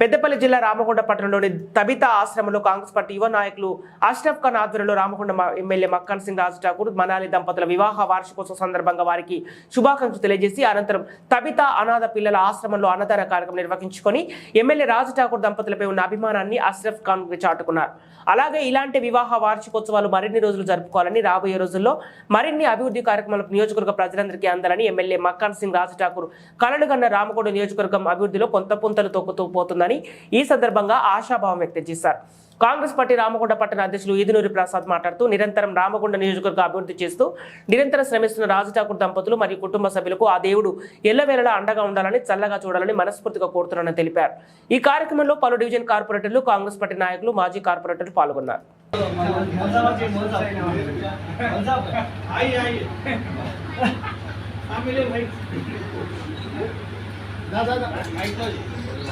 పెద్దపల్లి జిల్లా రామకొండ పట్టణంలోని తబితా ఆశ్రమంలో కాంగ్రెస్ పార్టీ యువ నాయకులు అష్రఫ్ ఖాన్ ఆధ్వర్యంలో రామకొండ ఎమ్మెల్యే మక్కన్ సింగ్ రాజు ఠాకూర్ మనాలి దంపతుల వివాహ వార్షికోత్సవ సందర్భంగా వారికి శుభాకాంక్షలు తెలియజేసి అనంతరం తబితా అనాథ పిల్లల ఆశ్రమంలో అన్నదాన కార్యక్రమం నిర్వహించుకొని ఎమ్మెల్యే రాజు ఠాకూర్ దంపతులపై ఉన్న అభిమానాన్ని అష్రఫ్ ఖాన్ చాటుకున్నారు. అలాగే ఇలాంటి వివాహ వార్షికోత్సవాలు మరిన్ని రోజులు జరుపుకోవాలని రాబోయే రోజుల్లో మరిన్ని అభివృద్ధి కార్యక్రమాలకు నియోజకవర్గ ప్రజలందరికీ అందాలని ఎమ్మెల్యే మక్కన్ సింగ్ రాజు ఠాకూర్ కలలుగన్న రామకోట నియోజకవర్గం అభివృద్ధిలో కొంత పుంతలు తొక్కుతూ పోతుందని ఈ సందర్భంగా ఆశాభావం వ్యక్తం చేశారు. కాంగ్రెస్ పార్టీ రామగుండ పట్టణ అధ్యక్షులు ఈదినూరి ప్రసాద్ మాట్లాడుతూ నిరంతరం రామగుండ నియోజకవర్గ అభివృద్ధి చేస్తూ నిరంతరం శ్రమిస్తున్న రాజు ఠాకూర్ దంపతులు మరియు కుటుంబ సభ్యులకు ఆ దేవుడు ఎల్లవేళలా అండగా ఉండాలని చల్లగా చూడాలని మనస్ఫూర్తిగా కోరుతున్నానని తెలిపారు. ఈ కార్యక్రమంలో పలు డివిజన్ కార్పొరేటర్లు కాంగ్రెస్ పార్టీ నాయకులు మాజీ కార్పొరేటర్లు పాల్గొన్నారు. भाई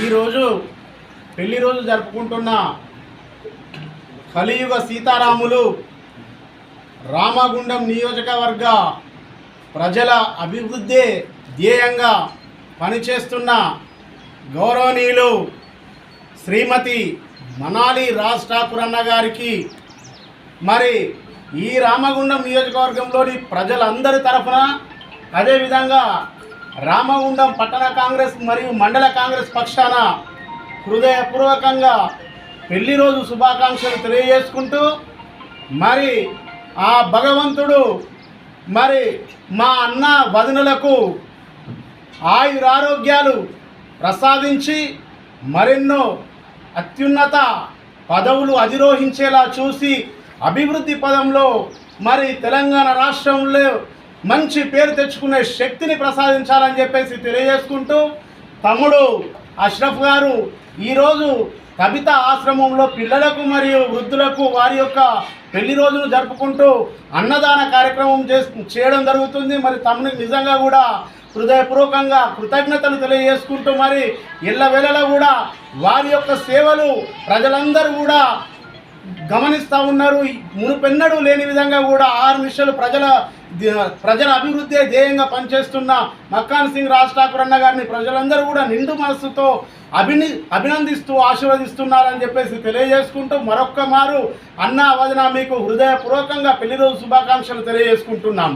ఈరోజు పెళ్ళి రోజు జరుపుకుంటున్న కలియుగ సీతారాములు రామగుండం నియోజకవర్గ ప్రజల అభివృద్ధి ధ్యేయంగా పనిచేస్తున్న గౌరవనీయులు శ్రీమతి మనాలి రాజ్ ఠాకూర్ అన్న గారికి మరి ఈ రామగుండం నియోజకవర్గంలోని ప్రజలందరి తరఫున అదేవిధంగా రామగుండం పట్టణ కాంగ్రెస్ మరియు మండల కాంగ్రెస్ పక్షాన హృదయపూర్వకంగా పెళ్ళి రోజు శుభాకాంక్షలు తెలియజేసుకుంటూ మరి ఆ భగవంతుడు మరి మా అన్న వదినలకు ఆయురారోగ్యాలు ప్రసాదించి మరెన్నో అత్యున్నత పదవులు అధిరోహించేలా చూసి అభివృద్ధి పదంలో మరి తెలంగాణ రాష్ట్రంలో మంచి పేరు తెచ్చుకునే శక్తిని ప్రసాదించాలని చెప్పేసి తెలియజేసుకుంటూ తమ్ముడు అష్రఫ్ గారు ఈరోజు కవిత ఆశ్రమంలో పిల్లలకు మరియు వృద్ధులకు వారి యొక్క పెళ్ళి రోజును జరుపుకుంటూ అన్నదాన కార్యక్రమం చే చేయడం జరుగుతుంది. మరి తమని నిజంగా కూడా హృదయపూర్వకంగా కృతజ్ఞతలు తెలియజేసుకుంటూ మరి ఇళ్ళ వేళలో కూడా వారి యొక్క సేవలు ప్రజలందరూ కూడా గమనిస్తూ ఉన్నారు. మునుపెన్నడూ లేని విధంగా కూడా ఆరు నిమిషాలు ప్రజల ప్రజల అభివృద్ధి ధ్యేయంగా పనిచేస్తున్న మక్కాన్ సింగ్ రాజ్ ఠాకూర్ అన్న గారిని ప్రజలందరూ కూడా నిండు మనస్సుతో అభిని అభినందిస్తూ ఆశీర్వదిస్తున్నారని చెప్పేసి తెలియజేసుకుంటూ మరొక్క మారు అన్న వదిన మీకు హృదయపూర్వకంగా పెళ్ళి రోజు శుభాకాంక్షలు తెలియజేసుకుంటున్నాం.